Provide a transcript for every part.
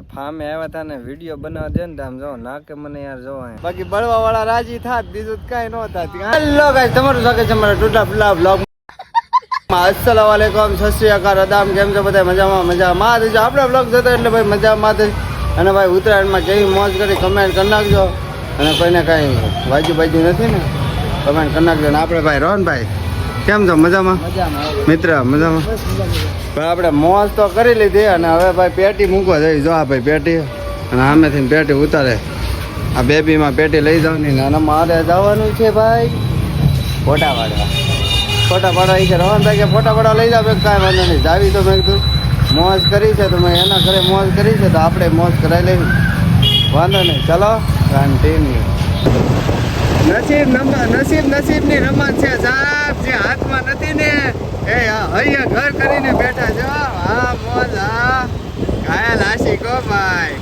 આપણે ફાર્મે આવ્યા હતા ને વીડિયો બનાવવા દે ને તો આમ જો નાકે મને યાર જો. બાકી બળવા વાળા રાજી થાત બીજું કાંઈ ન થાત. હેલો ગાઈસ તમારું સ્વાગત છે મારા ટૂટા ફુલા બ્લોગ અસલામ વાલેકુમ સસ્રીયાકાર અદામ કેમ છો બધા? મજામાં મજામાં. દેજો આપણે બ્લોગ જતો એટલે ભાઈ મજામાં દે અને ભાઈ ઉત્તરાયણમાં કેવી મોજ કરી કમેન્ટ કરી નાખજો. અને કોઈને કાંઈ વાજુ બાજુ નથી ને કમેન્ટ કરી નાખજો. ને આપણે ભાઈ રોહનભાઈ કેમ છો? મજામાં? મિત્ર મજામાં? ભાઈ આપણે મોજ તો કરી લીધી અને હવે ભાઈ પેટી મૂકવા જઈ. જો આ ભાઈ પેટી. અને આમેથી પેટી ઉતારે. આ બેબીમાં પેટી લઈ જવાની અને મારે જવાનું છે ભાઈ. ફોટા પાડવા. ફોટા પાડવા ઈ રવાન થાય કે ફોટા પાડવા લઈ જાવ કાંઈ વાંધો નહીં. જાવી તો મેં કીધું. મોજ કરી છે તો મેં એના ઘરે મોજ કરી છે તો આપણે મોજ કરાવી લઈ વાંધો નહીં. ચલો કન્ટિન્યુ નસીબ નસીબ નસીબની રમત છે. સાહેબ જે હાથમાં નથી ને એ અહીંયા ઘર કરીને બેઠા છો. હા મોજ હા. ઘાયલ આશિકો ભાઈ.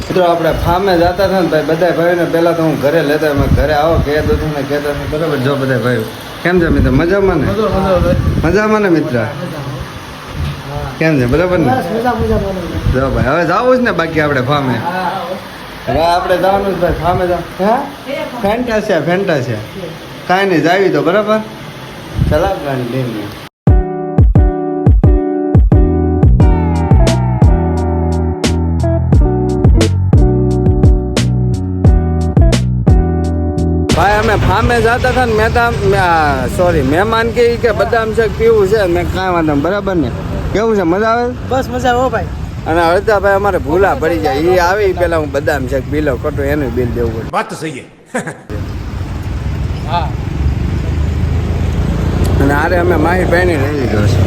મિત્રો આપણે ફામે જતા હતા ને ભાઈ બધા ભાઈઓને પહેલા તો હું ઘરે લેતા મેં ઘરે આવો કે દૂધ ને કહેતો હતો બરાબર? જો બધા ભાઈઓ. કેમ છે મિત્ર? મજામાં ને? મજામાં ને મિત્ર? કેમ છે? બરાબર ને? જો ભાઈ હવે જવું જ ને બાકી આપણે ફાર્મે હવે આપણે જવાનું જ ભાઈ ફામે જાવ હા? ફેન્ટા છે ફેન્ટા છે. કાંઈ નહીં, જાવી તો બરાબર? ચલા લઈને ભાઈ, અમે ફામે જતા હતા ને મહેતા સોરી મહેમાન કે કે બદામ શેક પીવું છે, મેં કાંઈ વાંધો બરાબર ને? કેવું છે, મજા આવે? બસ મજા આવો ભાઈ. અને હળદાભાઈ અમારે ભૂલા પડી જાય. એ આવે એ પેલા હું બદામ છે બિલો કટો એનું બિલ દેવું પડે વાત તો સહી હા. અને આરે અમે માહી ભાઈની લઈ ગયો છે.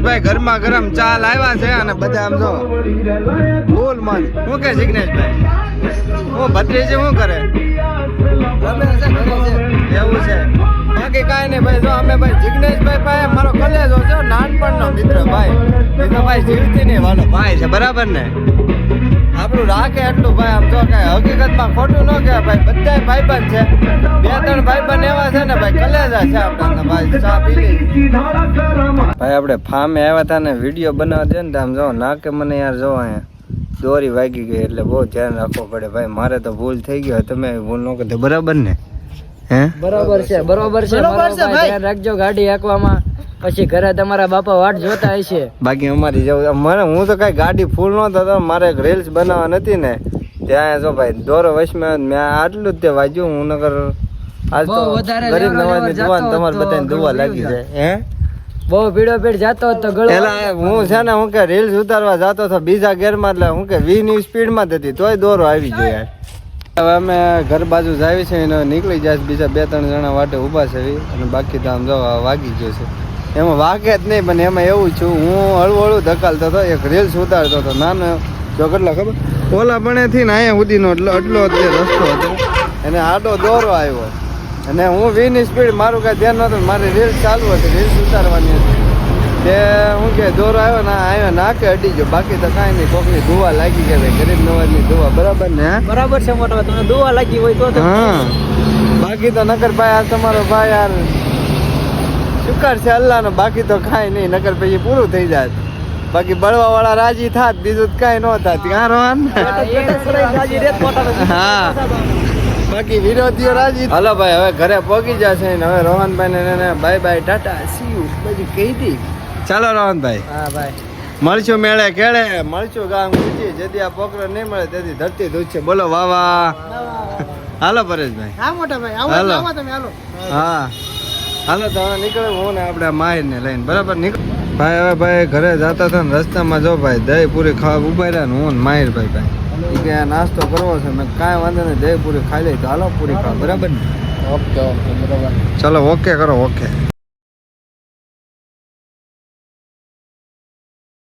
ભાઈ ગરમા ગરમ ચા લાવ્યા છે અને બધા આમ જો ફૂલ મન શું કે જિગ્નેશભાઈ? હું ભત્રીજી શું કરે? એવું છે. બાકી કાંઈ નહીં ભાઈ, જો અમે ભાઈ જિગ્નેશભાઈ ભાઈ મારો કલેજો છે નાનપણનો મિત્ર ભાઈ. એ તો ભાઈ જીવતી નહીં વાલો ભાઈ છે, બરાબર ને? આપણું રાખે એટલું ભાઈ, આમ જો કાંઈ હકીકતમાં ખોટું ન કહેવાય ભાઈ બધા ભાઈબંધ છે. બે ત્રણ ભાઈબંધ એવા છે ને ભાઈ, કલેજા છે આપણને ભાઈ ચા પી ભાઈ આપણે ફાર્મે આવ્યા હતા ને વીડિયો બનાવવા દે ને તો આમ જો નાકે મને યાર જો અહીંયા દોરી વાગી ગઈ એટલે બહુ ધ્યાન રાખવું પડે. ભાઈ મારે તો ભૂલ થઈ ગયો તમે ભૂલ ન કરો. બરાબર ને? હે? બરાબર છે બરાબર છે. બરોબર છે ભાઈ ધ્યાન રાખજો ગાડી હાંકવામાં. પછી ઘરે તમારા બાપા વાટ જોતા હશે બાકી અમારી જવું મને હું તો કાંઈ ગાડી ફૂલ ન થતો મારે એક રીલ્સ બનાવવા નથી ને. ત્યાં જો ભાઈ દોરો વશમાં મેં આટલું જ તે વાંચ્યું હું નગર આજ તો ગરીબ નવાજ જતો તમારે બધાને દુવા લાગી જાય. હે? બહુ ભીડો ભીડ જતો હતો ગળો હું છે ને, હું કે રીલ્સ ઉતારવા જતો હતો બીજા ગેરમાં એટલે હું કે વી ની સ્પીડમાં હતી, તોય દોરો આવી ગયો યાર. હવે અમે ઘર બાજુ જ આવી છે એને નીકળી જાય બીજા બે ત્રણ જણા વાટે ઊભા છે અને બાકી તો આમ જો વાગી ગયો છે. એમાં વાગે જ નહીં, પણ એમાં એવું છું, હું હળવું હળવું ધકાલતો હતો, એક રીલ્સ ઉતારતો હતો. નાનો જો કેટલા ખબર? ઓલા બનેથી ને અહીંયા સુધીનો એટલો એટલો રસ્તો હતો, એને આડો દોરો આવ્યો. અને હું વીની સ્પીડ મારું કાંઈ ધ્યાન નહોતું મારી રીલ્સ ચાલુ હતી રીલ્સ ઉતારવાની હતી. તે હું કે દોરો આવ્યો ને આવ્યો નાકે અડી ગયો. બાકી તો કાંઈ નહીં કોકની દુવા લાગી ભાઈ ગરીબ નવાજની દુવા. બરાબર ને? બરાબર છે મોટા તમને દુવા લાગી હોય તો હા. બાકી તો નગર ભાઈ આ તમારો ભાઈ યાર શુકર છે અલ્લાહનો. બાકી તો કાંઈ નહીં નગર પછી પૂરું થઈ જાય. બાકી બળવા વાળા રાજી થાત બીજું કાંઈ ન. થાત ક્યાં હા. બાકી વિરોધીઓ રાજી. હલો ભાઈ હવે ઘરે પહોંચી જશે ને હવે રોહનભાઈ ને bye bye tata. See you બધી કહી દી. ચાલો રોહનભાઈ. હા ભાઈ. મળશું મેળે કેળે. મળશું ગામ ગુજી જેથી આ પોકરો નહીં મળે તેથી ધરતી દૂધ છે બોલો વાવા. હાલો પરેશભાઈ. હા મોટા ભાઈ. આવો હાલો. આવો તમે હાલો. હા. હાલો તો હવે નીકળે હું ને આપણે માહિર ને લઈને. બરાબર નીકળ. ભાઈ હવે ભાઈ ઘરે જતા હતા ને રસ્તામાં જો ભાઈ દહીં પૂરી ખાવા ઊભા રહ્યા ને હું ને માહિર ભાઈ ભાઈ. કે નાસ્તો કરવો છે મેં કાંઈ વાંધો નહીં દહીં પૂરી ખાઈ લઈ તો હાલો પૂરી ખાવા બરાબર ને? ઓકે ઓકે બરાબર. ચલો ઓકે કરો ઓકે.